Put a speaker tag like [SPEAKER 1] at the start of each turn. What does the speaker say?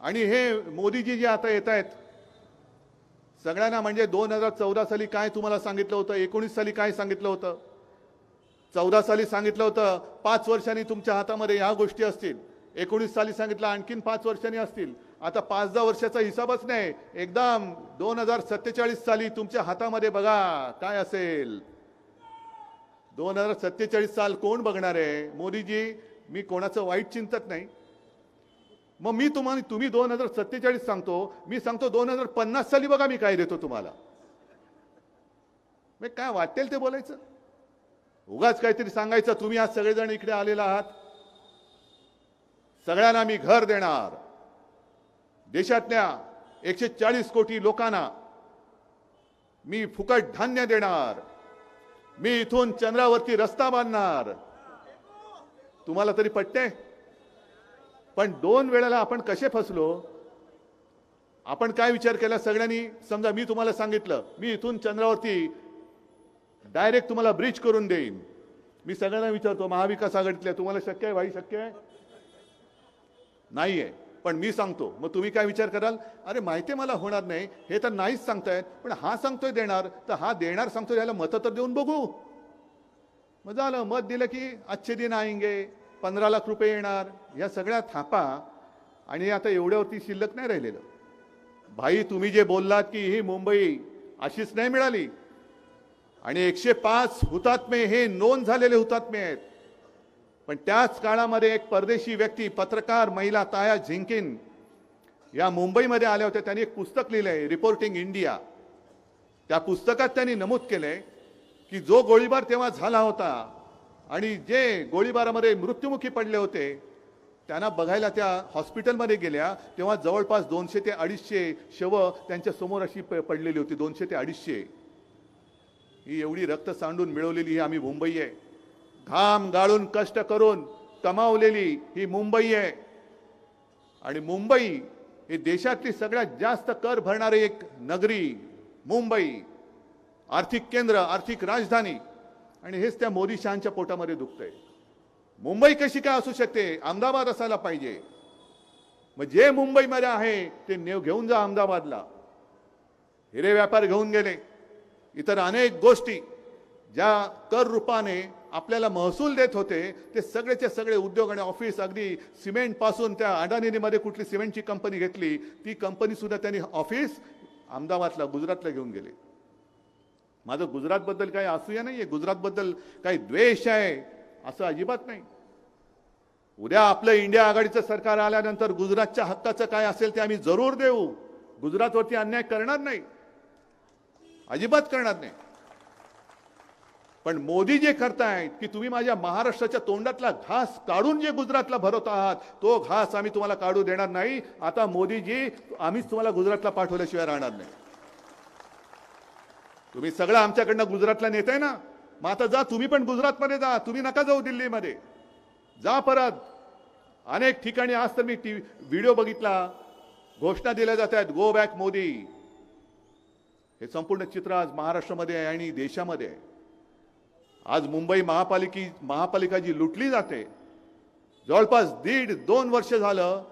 [SPEAKER 1] आणि हे मोदीजी जे आता येत आहेत सगळ्यांना म्हणजे दोन हजार चौदा साली काय तुम्हाला सांगितलं होतं? एकोणीस साली काय सांगितलं होतं? चौदा साली सांगितलं होतं पाच वर्षांनी तुमच्या हातामध्ये ह्या गोष्टी असतील. एकोणीस साली सांगितलं आणखीन पाच वर्षांनी असतील. आता पाच दहा वर्षाचा हिसाबच नाही. एकदम दोन हजार सत्तेचाळीस साली तुमच्या हातामध्ये बघा काय असेल. दोन हजार सत्तेचाळीस साल कोण बघणार आहे? मोदीजी मी कोणाचं वाईट चिंतत नाही. मग मी तुम्हाला तुम्ही दोन हजार सत्तेचाळीस सांगतो मी सांगतो दोन हजार पन्नास साली बघा मी काय देतो तुम्हाला. मग काय वाटेल ते बोलायचं? उगाच काहीतरी सांगायचं तुम्ही आज सगळेजण इकडे आलेला आहात. सगळ्यांना मी घर देणार. देशातल्या एकशे चाळीस कोटी लोकांना मी फुकट धान्य देणार. मी इथून चंद्रावरती रस्ता बांधणार. तुम्हाला तरी पटते पण दोन वेळेला आपण कसे फसलो? आपण काय विचार केला? सगळ्यांनी समजा मी तुम्हाला सांगितलं मी इथून चंद्रावरती डायरेक्ट तुम्हाला ब्रिज करून देईन. मी सगळ्यांना विचारतो महाविकास आघाडीतल्या तुम्हाला शक्य आहे? भाई शक्य आहे? नाहीये. पण मी सांगतो मग तुम्ही काय विचार कराल? अरे माहिती आहे मला होणार नाही. हे तर नाहीच सांगतायत पण हा सांगतोय देणार. तर हा देणार सांगतोय याला मतं तर देऊन बघू. मग झालं मत दिलं की अच्छे दिन आएंगे. पंधरा लाख रुपये येणार या सगळ्या थापा आणि आता एवढ्यावरती शिल्लक नाही राहिलेलं. भाई तुम्ही जे बोललात की ही मुंबई अशीच नाही मिळाली. आणि एकशे पाच हुतात्मे हे नोंद झालेले हुतात्मे आहेत. पण त्याच काळामध्ये एक परदेशी व्यक्ती पत्रकार महिला ताया झिंकिन या मुंबईमध्ये आल्या होत्या. त्यांनी एक पुस्तक लिहिलं आहे रिपोर्टिंग इंडिया त्या पुस्तकात त्यांनी नमूद केलंय की जो गोळीबार तेव्हा झाला होता आणि जे गोळीबारामध्ये मृत्युमुखी पडले होते त्यांना बघायला त्या हॉस्पिटलमध्ये गेल्या तेव्हा जवळपास दोनशे ते अडीचशे शव त्यांच्यासमोर अशी प- पडलेली होती दोनशे ते अडीचशे. ही एवढी रक्त सांडून मिळवलेली ही आम्ही मुंबई आहे. घाम गाळून कष्ट करून कमावलेली ही मुंबई आहे. आणि मुंबई ही देशातली सगळ्यात जास्त कर भरणारी एक नगरी मुंबई. आर्थिक केंद्र आर्थिक राजधानी. आणि हेच त्या मोदी शहांच्या पोटामध्ये दुखतंय. मुंबई कशी काय असू शकते अहमदाबाद असायला पाहिजे. मग जे मुंबईमध्ये आहे ते नेव घेऊन जा अहमदाबादला. हिरे व्यापार घेऊन गेले. इतर अनेक गोष्टी ज्या कर रूपाने आपल्याला महसूल देत होते ते सगळेचे सगळे उद्योग आणि ऑफिस अगदी सिमेंटपासून त्या अडाणीमध्ये कुठली सिमेंटची कंपनी घेतली ती कंपनी सुद्धा त्यांनी ऑफिस अहमदाबादला गुजरातला घेऊन गेले. माझं गुजरातबद्दल काही असूया आहे गुजरातबद्दल काही द्वेष आहे असं अजिबात नाही. उद्या आपलं इंडिया आघाडीचं सरकार आल्यानंतर गुजरातच्या हक्काचं काय असेल ते आम्ही जरूर देऊ. गुजरातवरती अन्याय करणार नाही. अजिबात करणार नाही. पण मोदी जे करतायत की तुम्ही माझ्या महाराष्ट्राच्या तोंडातला घास काढून जे गुजरातला भरवत आहात तो घास आम्ही तुम्हाला काढू देणार नाही. आता मोदीजी आम्हीच तुम्हाला गुजरातला पाठवल्याशिवाय राहणार नाही. तुम्ही सगळं आमच्याकडनं गुजरातला नेताय ना? मग आता जा तुम्ही पण गुजरातमध्ये जा. तुम्ही नका जाऊ दिल्लीमध्ये. जा परत. अनेक ठिकाणी आज तर मी टी व्हिडिओ बघितला. घोषणा दिल्या जात आहेत गो बॅक मोदी. हे संपूर्ण चित्र आज महाराष्ट्रामध्ये आहे आणि देशामध्ये आहे. आज मुंबई महापालिकी महापालिका जी लुटली जाते. जवळपास दीड दोन वर्ष झालं